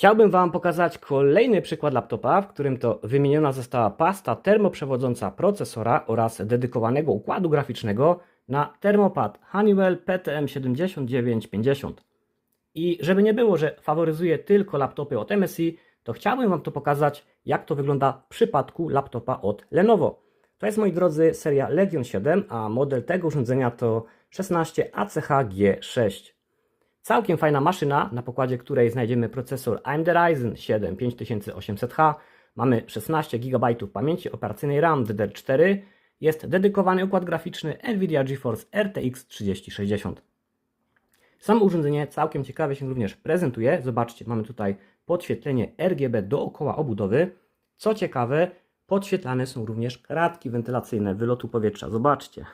Chciałbym Wam pokazać kolejny przykład laptopa, w którym to wymieniona została pasta termoprzewodząca procesora oraz dedykowanego układu graficznego na termopad Honeywell PTM7950. I żeby nie było, że faworyzuję tylko laptopy od MSI, to chciałbym Wam to pokazać, jak to wygląda w przypadku laptopa od Lenovo. To jest, moi drodzy, seria Legion 7, a model tego urządzenia to 16 ACH G6. Całkiem fajna maszyna, na pokładzie której znajdziemy procesor AMD Ryzen 7 5800H. Mamy 16 GB pamięci operacyjnej RAM DDR4. Jest dedykowany układ graficzny NVIDIA GeForce RTX 3060. Samo urządzenie całkiem ciekawie się również prezentuje. Zobaczcie, mamy tutaj podświetlenie RGB dookoła obudowy. Co ciekawe, podświetlane są również kratki wentylacyjne wylotu powietrza. Zobaczcie.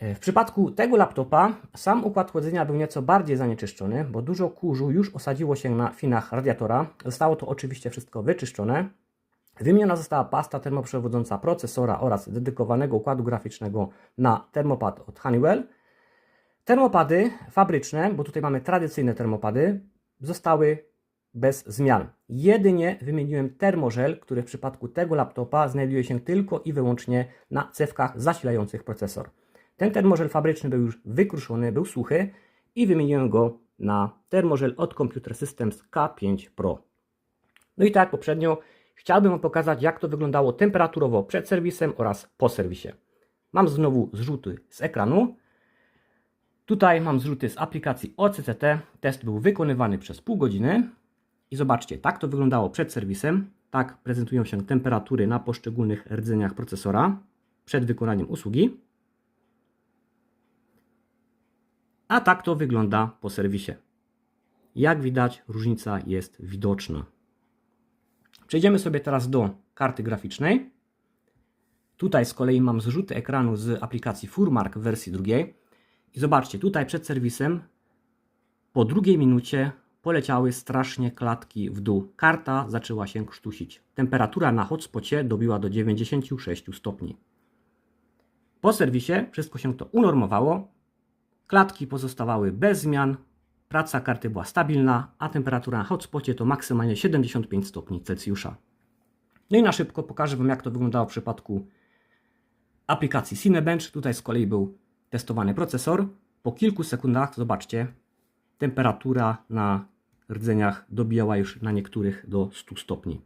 W przypadku tego laptopa sam układ chłodzenia był nieco bardziej zanieczyszczony, bo dużo kurzu już osadziło się na finach radiatora. Zostało to oczywiście wszystko wyczyszczone. Wymieniona została pasta termoprzewodząca procesora oraz dedykowanego układu graficznego na termopad od Honeywell. Termopady fabryczne, bo tutaj mamy tradycyjne termopady, zostały bez zmian. Jedynie wymieniłem termożel, który w przypadku tego laptopa znajduje się tylko i wyłącznie na cewkach zasilających procesor. Ten termożel fabryczny był już wykruszony, był suchy i wymieniłem go na termożel od Computer Systems K5 Pro. No i tak poprzednio, chciałbym Wam pokazać, jak to wyglądało temperaturowo przed serwisem oraz po serwisie. Mam znowu zrzuty z ekranu. Tutaj mam zrzuty z aplikacji OCCT. Test był wykonywany przez pół godziny. I zobaczcie, tak to wyglądało przed serwisem. Tak prezentują się temperatury na poszczególnych rdzeniach procesora przed wykonaniem usługi. A tak to wygląda po serwisie. Jak widać, różnica jest widoczna. Przejdziemy sobie teraz do karty graficznej. Tutaj z kolei mam zrzuty ekranu z aplikacji Furmark w wersji drugiej. I zobaczcie, tutaj przed serwisem po drugiej minucie poleciały strasznie klatki w dół. Karta zaczęła się krztusić. Temperatura na hotspocie dobiła do 96 stopni. Po serwisie wszystko się to unormowało. Klatki pozostawały bez zmian, praca karty była stabilna, a temperatura na hotspocie to maksymalnie 75 stopni Celsjusza. No i na szybko pokażę Wam, jak to wyglądało w przypadku aplikacji Cinebench. Tutaj z kolei był testowany procesor. Po kilku sekundach, zobaczcie, temperatura na rdzeniach dobijała już na niektórych do 100 stopni.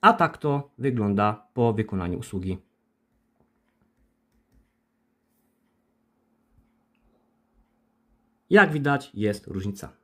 A tak to wygląda po wykonaniu usługi. Jak widać, jest różnica.